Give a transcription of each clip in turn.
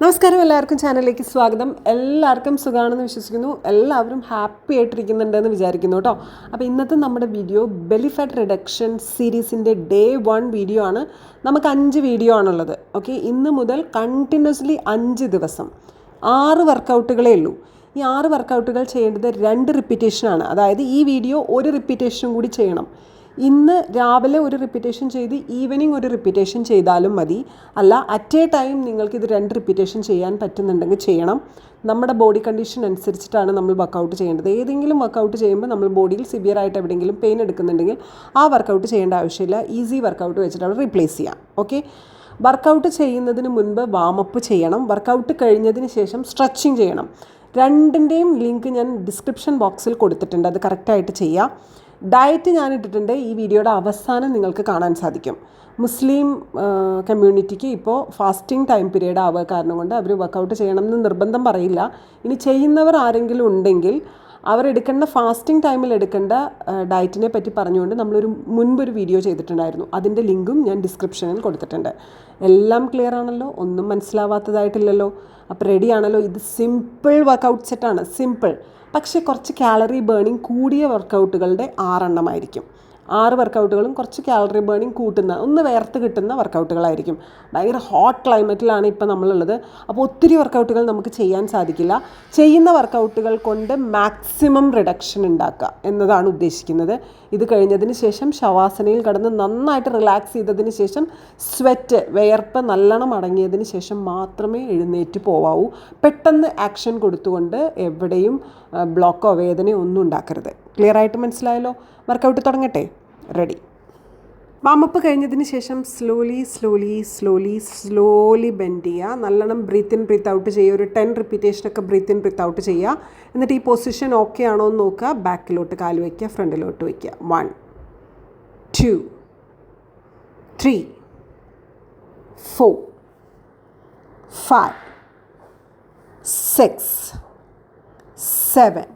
നമസ്കാരം എല്ലാവർക്കും ചാനലിലേക്ക് സ്വാഗതം. എല്ലാവർക്കും സുഖമാണെന്ന് വിശ്വസിക്കുന്നു. എല്ലാവരും ഹാപ്പി ആയിട്ടിരിക്കുന്നുണ്ടെന്ന് വിചാരിക്കുന്നു കേട്ടോ. അപ്പോൾ ഇന്നത്തെ നമ്മുടെ വീഡിയോ ബെലിഫാറ്റ് റിഡക്ഷൻ സീരീസിന്റെ ഡേ വൺ വീഡിയോ ആണ്. നമുക്ക് അഞ്ച് വീഡിയോ ആണുള്ളത്. ഓക്കെ ഇന്ന് മുതൽ കണ്ടിന്യൂസ്ലി അഞ്ച് ദിവസം. ആറ് വർക്കൗട്ടുകളേ ഉള്ളൂ. ഈ ആറ് വർക്കൗട്ടുകൾ ചെയ്യേണ്ടത് രണ്ട് റിപ്പീറ്റേഷനാണ് അതായത് ഈ വീഡിയോ ഒരു റിപ്പീറ്റേഷനും കൂടി ചെയ്യണം. ഇന്ന് രാവിലെ ഒരു റിപ്പീറ്റേഷൻ ചെയ്ത് ഈവനിങ് ഒരു റിപ്പീറ്റേഷൻ ചെയ്താലും മതി. അല്ല അറ്റ് എ ടൈം നിങ്ങൾക്ക് ഇത് രണ്ട് റിപ്പീറ്റേഷൻ ചെയ്യാൻ പറ്റുന്നുണ്ടെങ്കിൽ ചെയ്യണം. നമ്മുടെ ബോഡി കണ്ടീഷൻ അനുസരിച്ചിട്ടാണ് നമ്മൾ വർക്കൗട്ട് ചെയ്യേണ്ടത്. ഏതെങ്കിലും വർക്കൗട്ട് ചെയ്യുമ്പോൾ നമ്മൾ ബോഡിയിൽ സിവിയർ ആയിട്ട് എവിടെയെങ്കിലും പെയിൻ എടുക്കുന്നുണ്ടെങ്കിൽ ആ വർക്കൗട്ട് ചെയ്യേണ്ട ആവശ്യമില്ല. ഈസി വർക്കൗട്ട് വെച്ചിട്ടാണ് റീപ്ലേസ് ചെയ്യാം. ഓക്കെ വർക്കൗട്ട് ചെയ്യുന്നതിന് മുൻപ് വാമപ്പ് ചെയ്യണം. വർക്കൗട്ട് കഴിഞ്ഞതിന് ശേഷം സ്ട്രെച്ചിങ് ചെയ്യണം. രണ്ടിന്റെയും ലിങ്ക് ഞാൻ ഡിസ്ക്രിപ്ഷൻ ബോക്സിൽ കൊടുത്തിട്ടുണ്ട്. അത് കറക്റ്റായിട്ട് ചെയ്യാം. ഡയറ്റ് ഞാൻ ഇട്ടിട്ടുണ്ട് ഈ വീഡിയോയുടെ അവസാനം നിങ്ങൾക്ക് കാണാൻ സാധിക്കും. മുസ്ലിം കമ്മ്യൂണിറ്റിക്ക് ഇപ്പോൾ ഫാസ്റ്റിംഗ് ടൈം പീരീഡ് ആവുക കാരണം കൊണ്ട് അവർ വർക്കൗട്ട് ചെയ്യണമെന്ന് നിർബന്ധം പറയില്ല. ഇനി ചെയ്യുന്നവർ ആരെങ്കിലും ഉണ്ടെങ്കിൽ അവരെടുക്കേണ്ട ഫാസ്റ്റിംഗ് ടൈമിൽ എടുക്കേണ്ട ഡയറ്റിനെ പറ്റി പറഞ്ഞുകൊണ്ട് നമ്മളൊരു മുൻപൊരു വീഡിയോ ചെയ്തിട്ടുണ്ടായിരുന്നു. അതിന്റെ ലിങ്കും ഞാൻ ഡിസ്ക്രിപ്ഷനിൽ കൊടുത്തിട്ടുണ്ട്. എല്ലാം ക്ലിയർ ആണല്ലോ? ഒന്നും മനസ്സിലാവാത്തതായിട്ടില്ലല്ലോ? അപ്പോൾ റെഡിയാണല്ലോ ഇത് സിമ്പിൾ വർക്കൗട്ട് സെറ്റാണ് സിമ്പിൾ പക്ഷേ കുറച്ച് കാലറി ബേണിംഗ് കൂടിയ വർക്കൗട്ടുകളുടെ ആറെണ്ണമായിരിക്കും. ആറ് വർക്കൗട്ടുകളും കുറച്ച് കാലറി ബേണിംഗ് കൂട്ടുന്ന ഒന്ന് വേർത്ത് കിട്ടുന്ന വർക്കൗട്ടുകളായിരിക്കും ഭയങ്കര ഹോട്ട് ക്ലൈമറ്റിലാണ് ഇപ്പോൾ നമ്മളുള്ളത്. അപ്പോൾ ഒത്തിരി വർക്കൗട്ടുകൾ നമുക്ക് ചെയ്യാൻ സാധിക്കില്ല. ചെയ്യുന്ന വർക്കൗട്ടുകൾ കൊണ്ട് മാക്സിമം റിഡക്ഷൻ ഉണ്ടാക്കുക എന്നതാണ് ഉദ്ദേശിക്കുന്നത്. ഇത് കഴിഞ്ഞതിന് ശേഷം ശവാസനയിൽ കടന്ന് നന്നായിട്ട് റിലാക്സ് ചെയ്തതിന് ശേഷം സ്വെറ്റ് വിയർപ്പ് നല്ലോണം അടങ്ങിയതിന് ശേഷം മാത്രമേ എഴുന്നേറ്റ് പോവാവൂ. പെട്ടെന്ന് ആക്ഷൻ കൊടുത്തുകൊണ്ട് എവിടെയും ബ്ലോക്കോ വേദനയോ ഒന്നും ഉണ്ടാക്കരുത്. ക്ലിയർ ആയിട്ട് മനസ്സിലായല്ലോ? വർക്കൗട്ട് തുടങ്ങട്ടെ. റെഡി വാമപ്പ് കഴിഞ്ഞതിന് ശേഷം slowly slowly slowly slowly bend ചെയ്യുക. നല്ലോണം ബ്രീത്ത് ഇൻ ബ്രീത്ത് ഔട്ട് ചെയ്യുക. ഒരു ടെൻ റിപ്പീറ്റേഷനൊക്കെ ബ്രീത്ത് ഇൻ ബ്രീത്ത് ഔട്ട് ചെയ്യുക. എന്നിട്ട് ഈ പൊസിഷൻ ഓക്കെ ആണോ എന്ന് നോക്കുക. ബാക്കിലോട്ട് കാൽ വയ്ക്കുക ഫ്രണ്ടിലോട്ട് വയ്ക്കുക. One two three four five six seven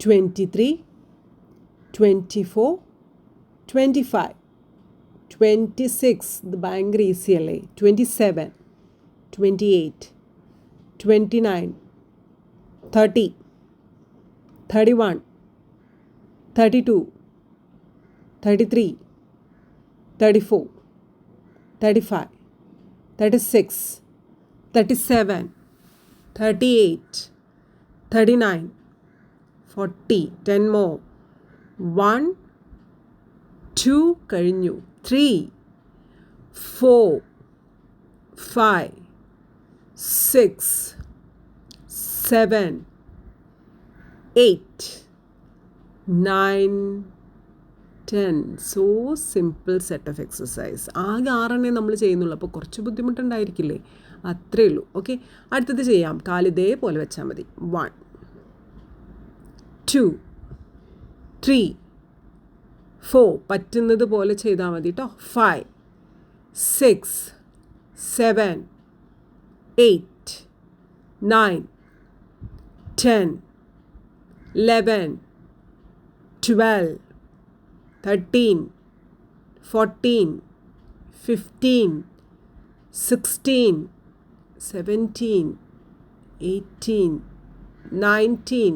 23 24 25 26 ഇത് ഭയങ്കര ഈസി അല്ലേ twenty seven twenty eight twenty nine thirty thirty one thirty two thirty three thirty four thirty five thirty six thirty seven thirty eight thirty nine forty ten more one two കഴിഞ്ഞു. Three four five six seven eight nine ten. So simple set of exercise. ആകെ ആറെണ്ണേ നമ്മൾ ചെയ്യുന്നുള്ളൂ. അപ്പോൾ കുറച്ച് ബുദ്ധിമുട്ടുണ്ടായിരിക്കില്ലേ? അത്രേ ഉള്ളൂ. Okay? അടുത്തത് ചെയ്യാം. കാലിതേ പോലെ വെച്ചാൽ മതി. വൺ. ടു ത്രീ ഫോർ പറ്റുന്നത് പോലെ ചെയ്താൽ മതി കേട്ടോ five six seven eight nine ten eleven twelve thirteen fourteen fifteen sixteen seventeen eighteen nineteen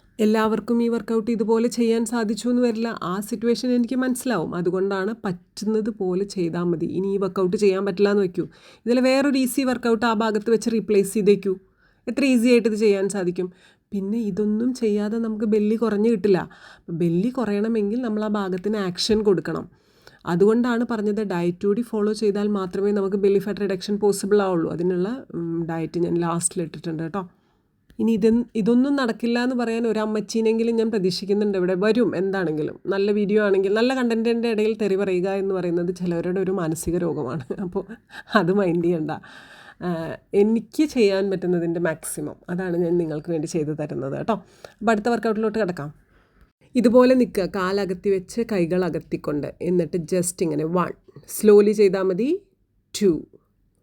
എല്ലാവർക്കും ഈ വർക്കൗട്ട് ഇതുപോലെ ചെയ്യാൻ സാധിച്ചു എന്ന് വരില്ല. ആ സിറ്റുവേഷൻ എനിക്ക് മനസ്സിലാവും. അതുകൊണ്ടാണ് പറ്റുന്നത് പോലെ ചെയ്താൽ മതി. ഇനി ഈ വർക്കൗട്ട് ചെയ്യാൻ പറ്റില്ല എന്ന് വയ്ക്കൂ ഇതിൽ വേറൊരു ഈസി വർക്കൗട്ട് ആ ഭാഗത്ത് വെച്ച് റീപ്ലേസ് ചെയ്തേക്കൂ. എത്ര ഈസി ആയിട്ട് ഇത് ചെയ്യാൻ സാധിക്കും. പിന്നെ ഇതൊന്നും ചെയ്യാതെ നമുക്ക് ബെല്ലി കുറഞ്ഞു കിട്ടില്ല. ബെല്ലി കുറയണമെങ്കിൽ നമ്മൾ ആ ഭാഗത്തിന് ആക്ഷൻ കൊടുക്കണം. അതുകൊണ്ടാണ് പറഞ്ഞത് ഡയറ്റ് കൂടി ഫോളോ ചെയ്താൽ മാത്രമേ നമുക്ക് ബെല്ലി ഫാറ്റ് റിഡക്ഷൻ പോസിബിൾ ആവുള്ളൂ. അതിനുള്ള ഡയറ്റ് ഞാൻ ലാസ്റ്റിൽ ഇട്ടിട്ടുണ്ട് കേട്ടോ. ഇനി ഇത് ഇതൊന്നും നടക്കില്ല എന്ന് പറയാൻ ഒരു അമ്മച്ചീനെങ്കിലും ഞാൻ പ്രതീക്ഷിക്കുന്നുണ്ട്. ഇവിടെ വരും എന്താണെങ്കിലും. നല്ല വീഡിയോ ആണെങ്കിൽ നല്ല കണ്ടന്റിന്റെ ഇടയിൽ തെറി പറയുക എന്ന് പറയുന്നത് ചിലവരുടെ ഒരു മാനസിക രോഗമാണ്. അപ്പോൾ അത് മൈൻഡ് ചെയ്യണ്ട. എനിക്ക് ചെയ്യാൻ പറ്റുന്നതിന്റെ മാക്സിമം അതാണ് ഞാൻ നിങ്ങൾക്ക് വേണ്ടി ചെയ്തു തരുന്നത് കേട്ടോ. അപ്പോൾ അടുത്ത വർക്കൗട്ടിലോട്ട് കിടക്കാം. ഇതുപോലെ നിൽക്കുക. കാലകത്തി വെച്ച് കൈകൾ അകത്തിക്കൊണ്ട്. എന്നിട്ട് ജസ്റ്റ് ഇങ്ങനെ വൺ സ്ലോലി ചെയ്താൽ മതി. ടു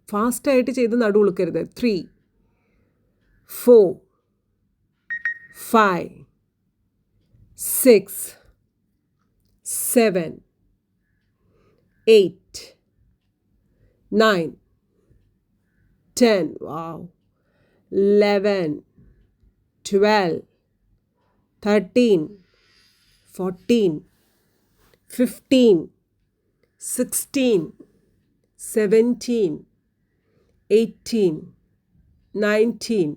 ഫാസ്റ്റായിട്ട് ചെയ്ത് നടുവുളുക്കരുത് three four, five, six, seven, eight, nine, ten. Wow. Eleven, twelve, thirteen, fourteen, fifteen, sixteen, seventeen, eighteen, nineteen.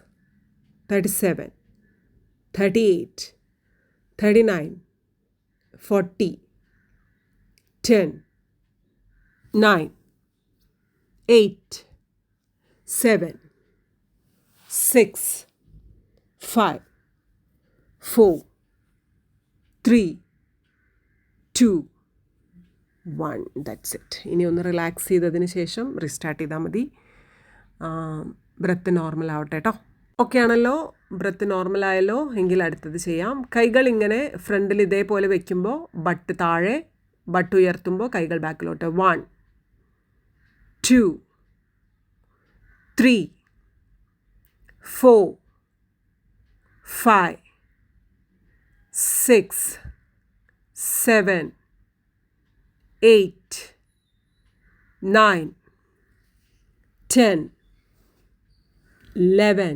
thirty seven thirty eight thirty nine forty ten nine eight seven six five four three two one that's it ഇനി ഒന്ന് relax ചെയ്തതിന് ശേഷം റിസ്റ്റാർട്ട് ചെയ്താൽ മതി. Breath normal ആവട്ടെ കേട്ടോ okay ആണല്ലോ breath നോർമലായല്ലോ എങ്കിൽ അടുത്തത് ചെയ്യാം. കൈകൾ ഇങ്ങനെ ഫ്രണ്ടിൽ ഇതേപോലെ വെക്കുമ്പോൾ ബട്ട് താഴെ ബട്ട് ഉയർത്തുമ്പോൾ കൈകൾ ബാക്കിലോട്ട് one two three four five six seven eight nine ten eleven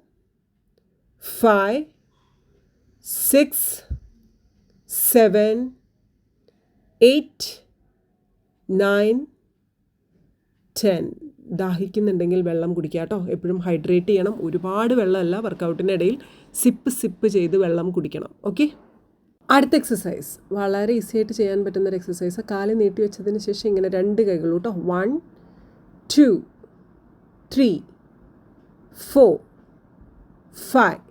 5, 6, 7, 8, 9, 10. ദാഹിക്കുന്നുണ്ടെങ്കിൽ വെള്ളം കുടിക്കുക കേട്ടോ. എപ്പോഴും ഹൈഡ്രേറ്റ് ചെയ്യണം. ഒരുപാട് വെള്ളമല്ല വർക്കൗട്ടിനിടയിൽ സിപ്പ് സിപ്പ് ചെയ്ത് വെള്ളം കുടിക്കണം. ഓക്കെ അടുത്ത എക്സസൈസ് വളരെ ഈസി ആയിട്ട് ചെയ്യാൻ പറ്റുന്ന ഒരു എക്സസൈസ് കാൽ നീട്ടി വെച്ചതിന് ശേഷം ഇങ്ങനെ രണ്ട് കൈകൾ കേട്ടോ. One two three four five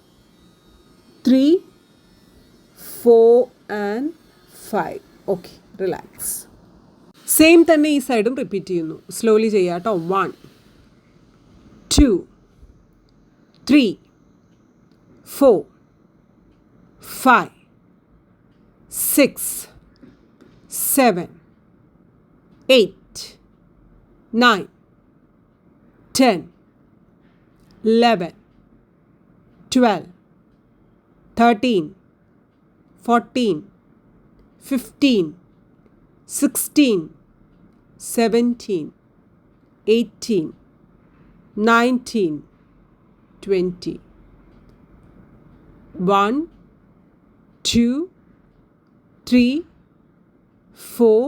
3 4 and 5 okay relax. Same thing this side um repeat cheyunu slowly cheya 1 2 3 4 5 6 7 8 9 10 11 12 thirteen fourteen fifteen sixteen seventeen eighteen nineteen twenty one two three four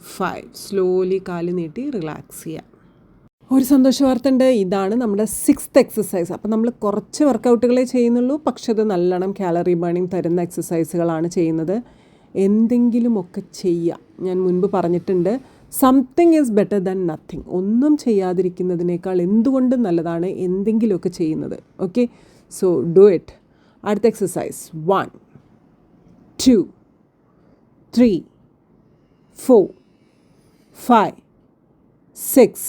five slowly കാൽ നീട്ടി relax ചെയ്യാം. ഒരു സന്തോഷ വാർത്ത ഉണ്ട്. ഇതാണ് നമ്മുടെ sixth exercise അപ്പോൾ നമ്മൾ കുറച്ച് വർക്കൗട്ടുകളെ ചെയ്യുന്നുള്ളൂ. പക്ഷെ അത് നല്ലോണം കാലറി ബേണിംഗ് തരുന്ന എക്സസൈസുകളാണ് ചെയ്യുന്നത്. എന്തെങ്കിലുമൊക്കെ ചെയ്യുക ഞാൻ മുൻപ് പറഞ്ഞിട്ടുണ്ട്. Something is better than nothing ഒന്നും ചെയ്യാതിരിക്കുന്നതിനേക്കാൾ എന്തുകൊണ്ടും നല്ലതാണ് എന്തെങ്കിലുമൊക്കെ ചെയ്യുന്നത്. ഓക്കെ സോ ഡു ഇറ്റ് അടുത്ത exercise one two three four five six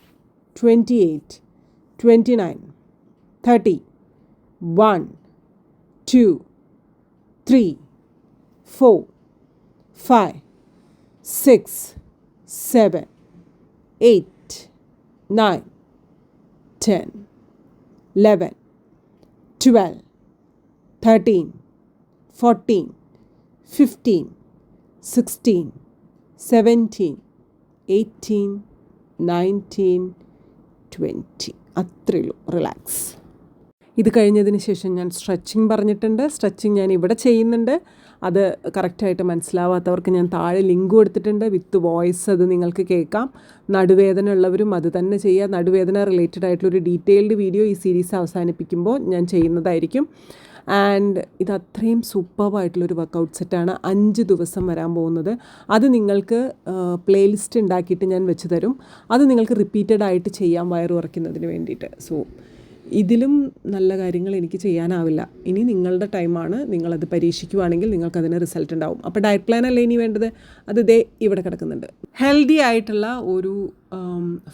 28, 29, 30, 1, 2, 3, 4, 5, 6, 7, 8, 9, 10, 11, 12, 13, 14, 15, 16, 17, 18, 19, twenty അത്രയേ ഉള്ളൂ റിലാക്സ് ഇത് കഴിഞ്ഞതിന് ശേഷം ഞാൻ സ്ട്രെച്ചിങ് പറഞ്ഞിട്ടുണ്ട്. സ്ട്രെച്ചിങ് ഞാൻ ഇവിടെ ചെയ്യുന്നുണ്ട്. അത് കറക്റ്റായിട്ട് മനസ്സിലാവാത്തവർക്ക് ഞാൻ താഴെ ലിങ്ക് കൊടുത്തിട്ടുണ്ട്. വിത്ത് വോയിസ് അത് നിങ്ങൾക്ക് കേൾക്കാം. നടുവേദന ഉള്ളവരും അത് തന്നെ ചെയ്യുക. നടുവേദന റിലേറ്റഡ് ആയിട്ടുള്ളൊരു ഡീറ്റെയിൽഡ് വീഡിയോ ഈ സീരീസ് അവസാനിപ്പിക്കുമ്പോൾ ഞാൻ ചെയ്യുന്നതായിരിക്കും. ആൻഡ് ഇത് അത്രയും സൂപ്പർവായിട്ടുള്ളൊരു വർക്കൗട്ട് സെറ്റാണ് അഞ്ച് ദിവസം വരാൻ പോകുന്നത്. അത് നിങ്ങൾക്ക് പ്ലേലിസ്റ്റ് ഉണ്ടാക്കിയിട്ട് ഞാൻ വെച്ച് തരും. അത് നിങ്ങൾക്ക് റിപ്പീറ്റഡ് ആയിട്ട് ചെയ്യാം വയറ് കുറയ്ക്കുന്നതിന് വേണ്ടിയിട്ട്. സോ ഇതിലും നല്ല കാര്യങ്ങൾ എനിക്ക് ചെയ്യാനാവില്ല. ഇനി നിങ്ങളുടെ ടൈമാണ് നിങ്ങളത് പരീക്ഷിക്കുവാണെങ്കിൽ നിങ്ങൾക്കതിന് റിസൾട്ട് ഉണ്ടാവും. അപ്പോൾ ഡയറ്റ് പ്ലാൻ അല്ലേ ഇനി വേണ്ടത്? അത് ഇതേ ഇവിടെ കിടക്കുന്നുണ്ട്. ഹെൽത്തി ആയിട്ടുള്ള ഒരു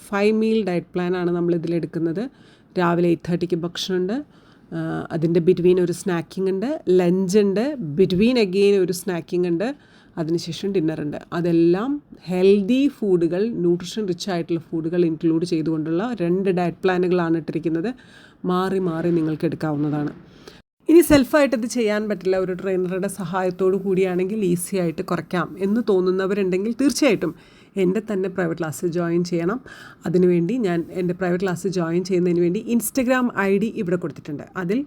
ഫൈവ് മീൽ ഡയറ്റ് പ്ലാനാണ് നമ്മൾ ഇതിലെടുക്കുന്നത് രാവിലെ എയ്റ്റ് തേർട്ടിക്ക് ഭക്ഷണമുണ്ട്. അതിന്റെ ബിറ്റ്വീൻ ഒരു സ്നാക്കിംഗ് ഉണ്ട് ലഞ്ച് ഉണ്ട് ബിറ്റ്വീൻ അഗെയിൻ ഒരു സ്നാക്കിംഗ് ഉണ്ട് അതിനുശേഷം ഡിന്നർ ഉണ്ട്. അതെല്ലാം ഹെൽത്തി ഫുഡുകൾ ന്യൂട്രിഷൻ റിച്ച് ആയിട്ടുള്ള ഫുഡുകൾ ഇൻക്ലൂഡ് ചെയ്തുകൊണ്ടുള്ള രണ്ട് ഡയറ്റ് പ്ലാനുകളാണ് ഇട്ടിരിക്കുന്നത്. മാറി മാറി നിങ്ങൾക്ക് എടുക്കാവുന്നതാണ്. ഇനി സെൽഫായിട്ട് ഇത് ചെയ്യാൻ പറ്റില്ല. ഒരു ട്രെയിനറുടെ സഹായത്തോടു കൂടിയാണെങ്കിൽ ഈസി ആയിട്ട് കുറയ്ക്കാം എന്ന് തോന്നുന്നവരുണ്ടെങ്കിൽ തീർച്ചയായിട്ടും എന്റെ തന്നെ പ്രൈവറ്റ് ക്ലാസ് ജോയിൻ ചെയ്യണം. അതിനുവേണ്ടി ഞാൻ എന്റെ പ്രൈവറ്റ് ക്ലാസ് ജോയിൻ ചെയ്യുന്നതിന് വേണ്ടി ഇൻസ്റ്റഗ്രാം ഐ ഡി ഇവിടെ കൊടുത്തിട്ടുണ്ട്. അതിൽ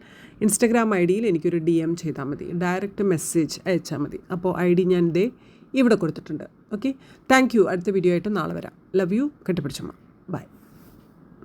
ഇൻസ്റ്റഗ്രാം ഐ ഡിയിൽ എനിക്കൊരു ഡി എം ചെയ്താൽ മതി. ഡയറക്റ്റ് മെസ്സേജ് അയച്ചാൽ മതി. അപ്പോൾ ഐ ഡി ഞാൻ ദേ ഇവിടെ കൊടുത്തിട്ടുണ്ട്. ഓക്കെ താങ്ക് യു അടുത്ത വീഡിയോ ആയിട്ട് നാളെ വരാം. Love you കെട്ടിപ്പിടിച്ചമ്മ. ബൈ